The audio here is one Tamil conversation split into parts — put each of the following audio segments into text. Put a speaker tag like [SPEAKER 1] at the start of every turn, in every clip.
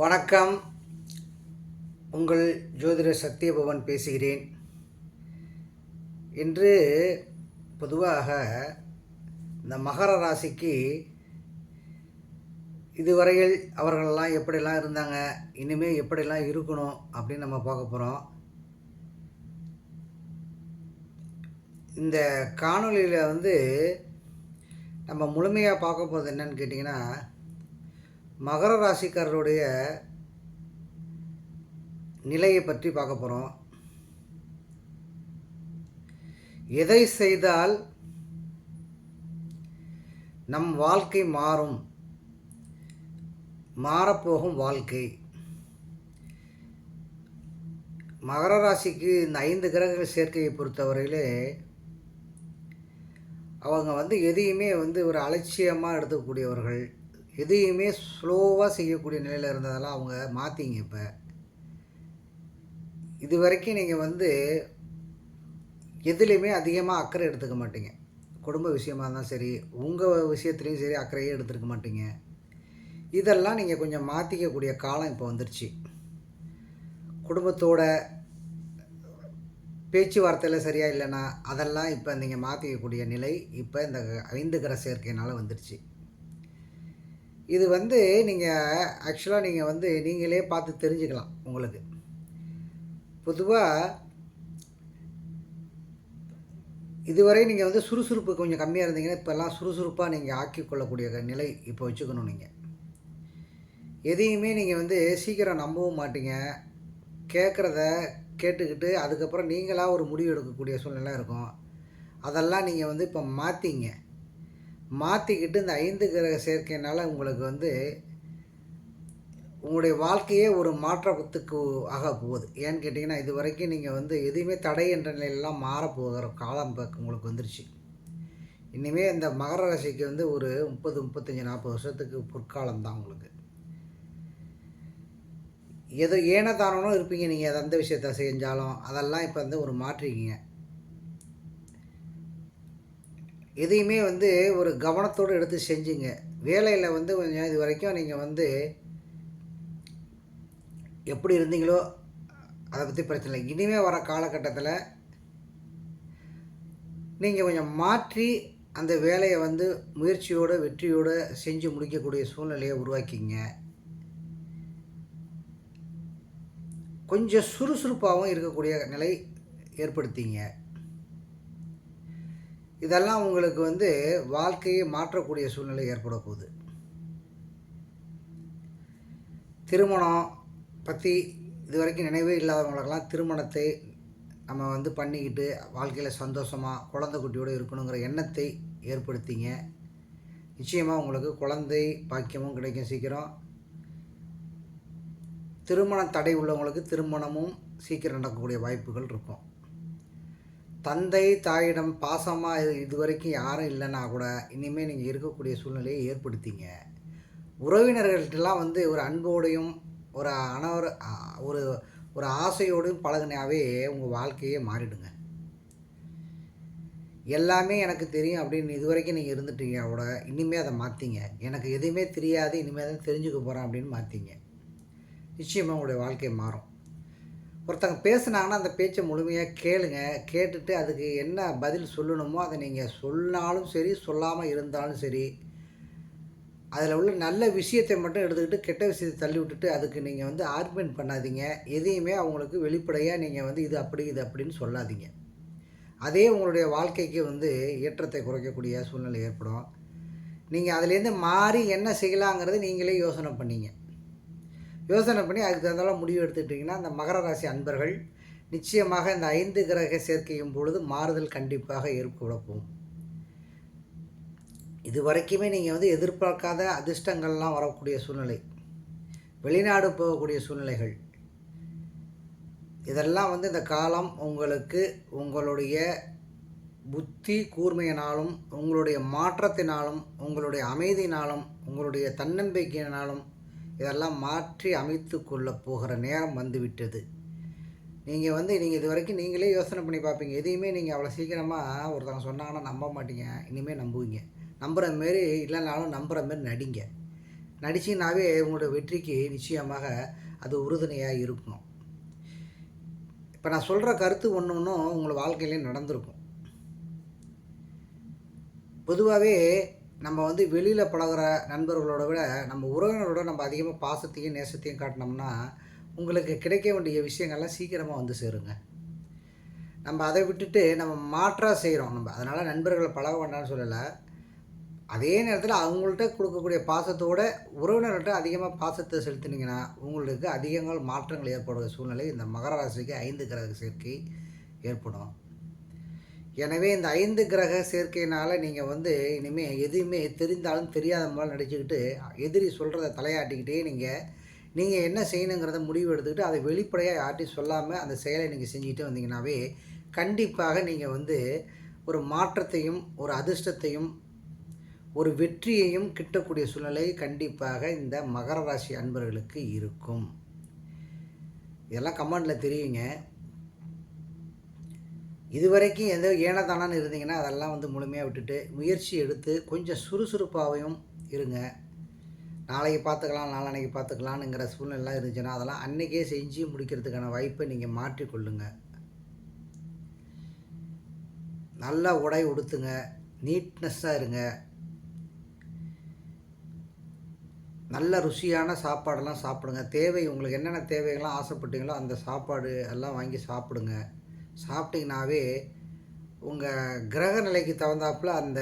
[SPEAKER 1] வணக்கம். உங்கள் ஜோதிட சத்யபவன் பேசுகிறேன். இன்று பொதுவாக இந்த மகர ராசிக்கு இதுவரையில் அவர்களெல்லாம் எப்படிலாம் இருந்தாங்க இனிமேல் எப்படிலாம் இருக்கணும் அப்படின்னு நம்ம பார்க்க போகிறோம் இந்த காணொளியில் வந்து நம்ம முழுமையாக பார்க்க போகிறது என்னன்னு கேட்டிங்கன்னா மகர ராசிக்காரருடைய நிலையை பற்றி பார்க்க போகிறோம் எதை செய்தால் நம் வாழ்க்கை மாறும்? மாறப்போகும் வாழ்க்கை. மகர ராசிக்கு இந்த ஐந்து கிரகங்கள் சேர்க்கையை பொறுத்தவரையிலே அவங்க வந்து எதையுமே வந்து ஒரு அலட்சியமாக எடுத்துக்கூடியவர்கள் எதையுமே ஸ்லோவாக செய்யக்கூடிய நிலையில் இருந்ததெல்லாம் அவங்க மாற்றிங்க இப்போ. இது வரைக்கும் நீங்கள் வந்து எதுலேயுமே அதிகமாக அக்கறை எடுத்துக்க மாட்டீங்க. குடும்ப விஷயமா இருந்தாலும் சரி உங்கள் விஷயத்துலேயும் சரி அக்கறையே எடுத்துருக்க மாட்டீங்க. இதெல்லாம் நீங்கள் கொஞ்சம் மாற்றிக்கக்கூடிய காலம் இப்போ வந்துருச்சு. குடும்பத்தோட பேச்சுவார்த்தையில் சரியாக இல்லைன்னா அதெல்லாம் இப்போ நீங்கள் மாற்றிக்கக்கூடிய நிலை இப்போ இந்த ஐந்து கிர சேர்க்கையினால் வந்துருச்சு. இது வந்து நீங்கள் ஆக்சுவலாக நீங்கள் வந்து நீங்களே பார்த்து தெரிஞ்சுக்கலாம் உங்களுக்கு. பொதுவாக இதுவரை நீங்கள் வந்து சுறுசுறுப்பு கொஞ்சம் கம்மியாக இருந்தீங்கன்னா இப்போல்லாம் சுறுசுறுப்பாக நீங்கள் ஆக்கி கொள்ளக்கூடிய நிலை இப்போ வச்சுக்கணும் நீங்கள் எதையுமே நீங்கள் வந்து சீக்கிரம் நம்பவும் மாட்டீங்க. கேட்குறத கேட்டுக்கிட்டு அதுக்கப்புறம் நீங்களாக ஒரு முடிவு எடுக்கக்கூடிய சூழ்நிலை இருக்கும். அதெல்லாம் நீங்கள் வந்து இப்போ மாற்றிங்க மாற்றிக்கிட்டு இந்த ஐந்து கிரக சேர்க்கையினால் உங்களுக்கு வந்து உங்களுடைய வாழ்க்கையே ஒரு மாற்றத்துக்கு ஆக போகுது. ஏன்னு கேட்டிங்கன்னா இது வரைக்கும் நீங்கள் வந்து எதுவுமே தடை என்ற நிலையெல்லாம் மாறப்போகிற காலம் உங்களுக்கு வந்துருச்சு. இனிமேல் இந்த மகர ராசிக்கு வந்து ஒரு முப்பது முப்பத்தஞ்சு நாற்பது வருஷத்துக்கு பொற்காலம் தான் உங்களுக்கு. எது ஏனதானோ இருப்பீங்க. நீங்கள் அந்த விஷயத்த செஞ்சாலும் அதெல்லாம் இப்போ வந்து ஒரு மாற்றிக்கிங்க. எதையுமே வந்து ஒரு கவனத்தோடு எடுத்து செஞ்சுங்க. வேலையில் வந்து கொஞ்சம் இது வரைக்கும் நீங்கள் வந்து எப்படி இருந்தீங்களோ அதை பற்றி பிரச்சனை இல்லை. இனிமேல் வர காலகட்டத்தில் நீங்கள் கொஞ்சம் மாற்றி அந்த வேலையை வந்து முயற்சியோடு வெற்றியோடு செஞ்சு முடிக்கக்கூடிய சூழ்நிலையை உருவாக்கிங்க. கொஞ்சம் சுறுசுறுப்பாகவும் இருக்கக்கூடிய நிலை ஏற்படுத்திங்க. இதெல்லாம் உங்களுக்கு வந்து வாழ்க்கையை மாற்றக்கூடிய சூழ்நிலை ஏற்பட போகுது. திருமணம் பற்றி இது வரைக்கும் நினைவே இல்லாதவங்களுக்கெல்லாம் திருமணத்தை நம்ம வந்து பண்ணிக்கிட்டு வாழ்க்கையில் சந்தோஷமாக குழந்தை குட்டியோடு இருக்கணுங்கிற எண்ணத்தை ஏற்படுத்திங்க. நிச்சயமாக உங்களுக்கு குழந்தை பாக்கியமும் கிடைக்கும் சீக்கிரம். திருமண தடை உள்ளவங்களுக்கு திருமணமும் சீக்கிரம் நடக்கக்கூடிய வாய்ப்புகள் இருக்கும். தந்தை தாயிடம் பாசமாக இது இதுவரைக்கும் யாரும் இல்லைன்னா கூட இனிமேல் நீங்கள் இருக்கக்கூடிய சூழ்நிலையை ஏற்படுத்திங்க. உறவினர்கள்ட்டெல்லாம் வந்து ஒரு அன்போடையும் ஒரு அனவர் ஒரு ஒரு ஆசையோடும் பழகினாவே உங்கள் வாழ்க்கையே மாறிடுங்க. எல்லாமே எனக்கு தெரியும் அப்படின்னு இது வரைக்கும் நீங்கள் இருந்துட்டீங்க கூட இனிமேல் அதை மாற்றிங்க எனக்கு எதுவுமே தெரியாது இனிமேல் தான் தெரிஞ்சுக்க போகிறேன் அப்படின்னு மாற்றிங்க நிச்சயமாக உங்களுடைய வாழ்க்கை மாறும். ஒருத்தங்க பேசுனாங்கன்னா அந்த பேச்சை முழுமையாக கேளுங்க. கேட்டுட்டு அதுக்கு என்ன பதில் சொல்லணுமோ அதை நீங்கள் சொன்னாலும் சரி சொல்லாமல் இருந்தாலும் சரி அதில் உள்ள நல்ல விஷயத்தை மட்டும் எடுத்துக்கிட்டு கெட்ட விஷயத்தை தள்ளி விட்டுட்டு அதுக்கு நீங்கள் வந்து ஆர்குமெண்ட் பண்ணாதீங்க. எதையுமே அவங்களுக்கு வெளிப்படையாக நீங்கள் வந்து இது அப்படி இது அப்படின்னு சொல்லாதீங்க. அதே உங்களுடைய வாழ்க்கைக்கு வந்து ஏற்றத்தை குறைக்கக்கூடிய சூழ்நிலை ஏற்படும். நீங்கள் அதுலேருந்து மாறி என்ன செய்யலாங்கிறது நீங்களே யோசனை பண்ணீங்க. யோசனை பண்ணி அதுக்கு தகுந்தால முடிவு எடுத்துக்கிட்டிங்கன்னா அந்த மகர ராசி அன்பர்கள் நிச்சயமாக இந்த ஐந்து கிரக சேர்க்கையும் பொழுது மாறுதல் கண்டிப்பாக ஏற்படப்போம் இது வரைக்குமே நீங்கள் வந்து எதிர்பார்க்காத அதிர்ஷ்டங்கள்லாம் வரக்கூடிய சூழ்நிலை. வெளிநாடு போகக்கூடிய சூழ்நிலைகள். இதெல்லாம் வந்து இந்த காலம் உங்களுக்கு உங்களுடைய புத்தி கூர்மையினாலும் உங்களுடைய மாற்றத்தினாலும் உங்களுடைய அமைதியினாலும் உங்களுடைய தன்னம்பிக்கையினாலும் இதெல்லாம் மாற்றி அமைத்து கொள்ள போகிற நேரம் வந்துவிட்டது. நீங்கள் வந்து நீங்கள் இது வரைக்கும் நீங்களே யோசனை பண்ணி பார்ப்பீங்க. எதையுமே நீங்கள் அவ்வளோ சீக்கிரமாக ஒருத்தவங்க சொன்னாங்கன்னா நம்ப மாட்டீங்க. இனிமேல் நம்புவீங்க. நம்புகிற மாரி இல்லைனாலும் நம்புகிற மாரி நடிங்க. நடிச்சிங்கனாவே உங்களோட வெற்றிக்கு நிச்சயமாக அது உறுதுணையாக இருக்கும். இப்போ நான் சொல்கிற கருத்து ஒன்று ஒன்றும் உங்கள் வாழ்க்கையிலே நடந்திருக்கும். பொதுவாகவே நம்ம வந்து வெளியில் பழகுற நண்பர்களோட விட நம்ம உறவினரோட நம்ம அதிகமாக பாசத்தையும் நேசத்தையும் காட்டினோம்னா உங்களுக்கு கிடைக்க வேண்டிய விஷயங்கள்லாம் சீக்கிரமாக வந்து சேருங்க. நம்ம அதை விட்டுட்டு நம்ம மாற்றாக செய்கிறோம் நம்ம. அதனால் நண்பர்களை பழக வேண்டாம்னு சொல்லலை. அதே நேரத்தில் அவங்கள்ட்ட கொடுக்கக்கூடிய பாசத்தோட உறவினர்கிட்ட அதிகமாக பாசத்தை செலுத்தினீங்கன்னா உங்களுக்கு அதிகங்கள் மாற்றங்கள் ஏற்படுற சூழ்நிலை இந்த மகர ராசிக்கு ஐந்து கிரக சேர்க்கை ஏற்படும். எனவே இந்த ஐந்து கிரக சேர்க்கையினால் நீங்கள் வந்து இனிமேல் எதுவுமே தெரிந்தாலும் தெரியாத மாதிரி நடிச்சுக்கிட்டு எதிரி சொல்கிறத தலையாட்டிக்கிட்டே நீங்கள் நீங்கள் என்ன செய்யணுங்கிறத முடிவு எடுத்துக்கிட்டு அதை வெளிப்படையாக யார்ட்டையும் சொல்லாமல் அந்த செயலை நீங்கள் செஞ்சுக்கிட்டே வந்தீங்கன்னாவே கண்டிப்பாக நீங்கள் வந்து ஒரு மாற்றத்தையும் ஒரு அதிர்ஷ்டத்தையும் ஒரு வெற்றியையும் கிட்டக்கூடிய சூழ்நிலை கண்டிப்பாக இந்த மகர ராசி அன்பர்களுக்கு இருக்கும். இதெல்லாம் கமெண்டில் தெரியுங்க. இதுவரைக்கும் எதோ ஏனதானான்னு இருந்தீங்கன்னா அதெல்லாம் வந்து முழுமையாக விட்டுட்டு முயற்சி எடுத்து கொஞ்சம் சுறுசுறுப்பாகவும் இருங்க. நாளைக்கு பார்த்துக்கலாம் நாளானைக்கு பார்த்துக்கலான்னுங்கிற சூழ்நிலாம் இருந்துச்சுன்னா அதெல்லாம் அன்றைக்கே செஞ்சு முடிக்கிறதுக்கான வாய்ப்பை நீங்கள் மாற்றிக்கொள்ளுங்க. நல்லா உடை உடுத்துங்க நீட்னஸ்ஸாக இருங்க. நல்ல ருசியான சாப்பாடெல்லாம் சாப்பிடுங்க. தேவை உங்களுக்கு என்னென்ன தேவைகள்லாம் ஆசைப்பட்டீங்களோ அந்த சாப்பாடு எல்லாம் வாங்கி சாப்பிடுங்க. சாப்பிட்டிங்கனாவே உங்கள் கிரக நிலைக்கு தகுந்தாப்புல அந்த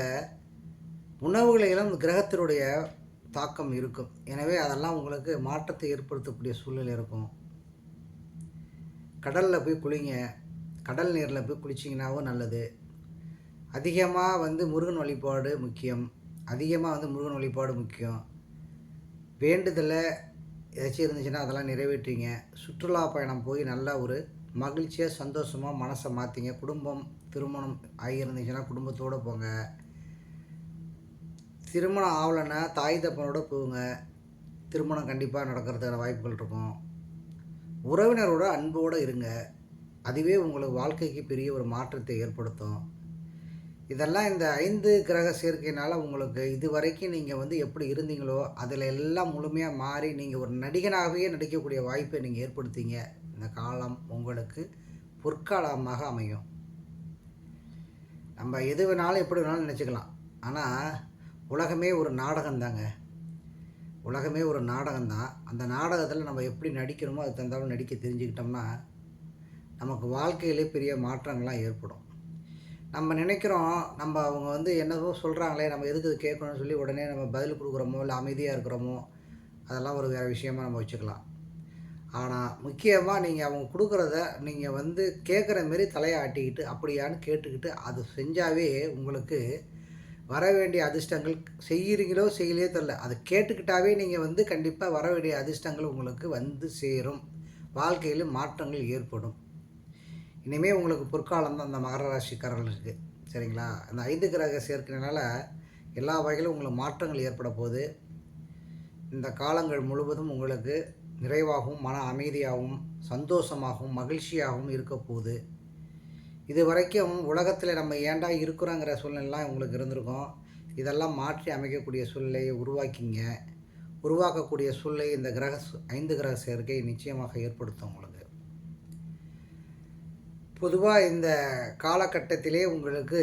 [SPEAKER 1] உணவுகளிலும் கிரகத்தினுடைய தாக்கம் இருக்கும். எனவே அதெல்லாம் உங்களுக்கு மாற்றத்தை ஏற்படுத்தக்கூடிய சூழ்நிலை இருக்கும். கடலில் போய் குளிங்க. கடல் நீரில் போய் குளிச்சிங்கனாவும் நல்லது. அதிகமாக வந்து முருகன் வழிபாடு முக்கியம். அதிகமாக வந்து முருகன் வழிபாடு முக்கியம். வேண்டுதலை ஏதாச்சும் இருந்துச்சுன்னா அதெல்லாம் நிறைவேற்றிங்க. சுற்றுலா பயணம் போய் நல்லா ஒரு மகிழ்ச்சியாக சந்தோஷமாக மனசை மாற்றிங்க குடும்பம் திருமணம் ஆகியிருந்துச்சுன்னா குடும்பத்தோடு போங்க. திருமணம் ஆகலைன்னா தாய் தப்பனோட போங்க திருமணம் கண்டிப்பாக நடக்கிறதுக்கான வாய்ப்புகள் இருக்கும். உறவினரோட அன்போடு இருங்க. அதுவே உங்களுக்கு வாழ்க்கைக்கு பெரிய ஒரு மாற்றத்தை ஏற்படுத்தும். இதெல்லாம் இந்த ஐந்து கிரக சேர்க்கையினால் உங்களுக்கு இது வரைக்கும் நீங்கள் வந்து எப்படி இருந்தீங்களோ அதில் எல்லாம் முழுமையாக மாறி நீங்கள் ஒரு நடிகனாகவே நடிக்கக்கூடிய வாய்ப்பை நீங்கள் ஏற்படுத்திங்க. இந்த காலம் உங்களுக்கு பொற்காலமாக அமையும். நம்ம எது வேணாலும் எப்படி வேணாலும் நினச்சிக்கலாம். ஆனால் உலகமே ஒரு நாடகம் தாங்க உலகமே ஒரு நாடகம் தான் அந்த நாடகத்தில் நம்ம எப்படி நடிக்கணுமோ அது தந்தாலும் நடிக்க தெரிஞ்சுக்கிட்டோம்னா நமக்கு வாழ்க்கையிலே பெரிய மாற்றங்கள்லாம் ஏற்படும். நம்ம நினைக்கிறோம் நம்ம அவங்க வந்து என்னவோ சொல்கிறாங்களே நம்ம எதுக்கு இது கேட்கணும்னு சொல்லி உடனே நம்ம பதில் கொடுக்குறோமோ இல்லை அமைதியாக இருக்கிறோமோ அதெல்லாம் ஒரு வேறு விஷயமா நம்ம வச்சுக்கலாம். ஆனால் முக்கியமாக நீங்கள் அவங்க கொடுக்குறத நீங்கள் வந்து கேட்குற மாரி தலையை ஆட்டிக்கிட்டு அப்படியான்னு கேட்டுக்கிட்டு அது செஞ்சாவே உங்களுக்கு வர வேண்டிய அதிர்ஷ்டங்கள் செய்கிறீங்களோ செய்யலையோ தெரில அதை கேட்டுக்கிட்டாவே நீங்கள் வந்து கண்டிப்பாக வர வேண்டிய அதிர்ஷ்டங்கள் உங்களுக்கு வந்து சேரும். வாழ்க்கையில் மாற்றங்கள் ஏற்படும். இனிமேல் உங்களுக்கு பொற்காலம் தான் அந்த மகர ராசிக்காரர்களுக்கு சரிங்களா? அந்த ஐந்து கிரக சேர்க்கிறனால எல்லா வகையிலும் உங்களுக்கு மாற்றங்கள் ஏற்பட போகுது. இந்த காலங்கள் முழுவதும் உங்களுக்கு நிறைவாகவும் மன அமைதியாகவும் சந்தோஷமாகவும் மகிழ்ச்சியாகவும் இருக்க போகுது. இது வரைக்கும் உலகத்தில் நம்ம ஏண்டா இருக்கிறோங்கிற சூழ்நிலாம் உங்களுக்கு இருந்திருக்கும். இதெல்லாம் மாற்றி அமைக்கக்கூடிய சூழ்நிலையை உருவாக்கிங்க. உருவாக்கக்கூடிய சூழ்நிலை இந்த கிரக ஐந்து கிரக சேர்க்கை நிச்சயமாக ஏற்படுத்தும் உங்களுக்கு. பொதுவாக இந்த காலகட்டத்திலே உங்களுக்கு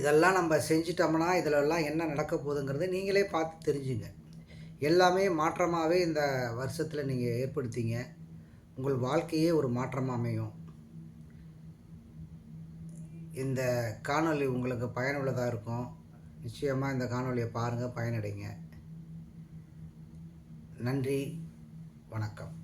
[SPEAKER 1] இதெல்லாம் நம்ம செஞ்சிட்டோம்னா இதிலெல்லாம் என்ன நடக்க போகுதுங்கிறது நீங்களே பார்த்து தெரிஞ்சுங்க. எல்லாமே மாற்றமாகவே இந்த வருஷத்தில் நீங்கள் ஏற்படுத்திங்க. உங்கள் வாழ்க்கையே ஒரு மாற்றமாக அமையும். இந்த காணொளி உங்களுக்கு பயனுள்ளதாக இருக்கும். நிச்சயமாக இந்த காணொலியை பாருங்கள் பயனடைங்க. நன்றி வணக்கம்.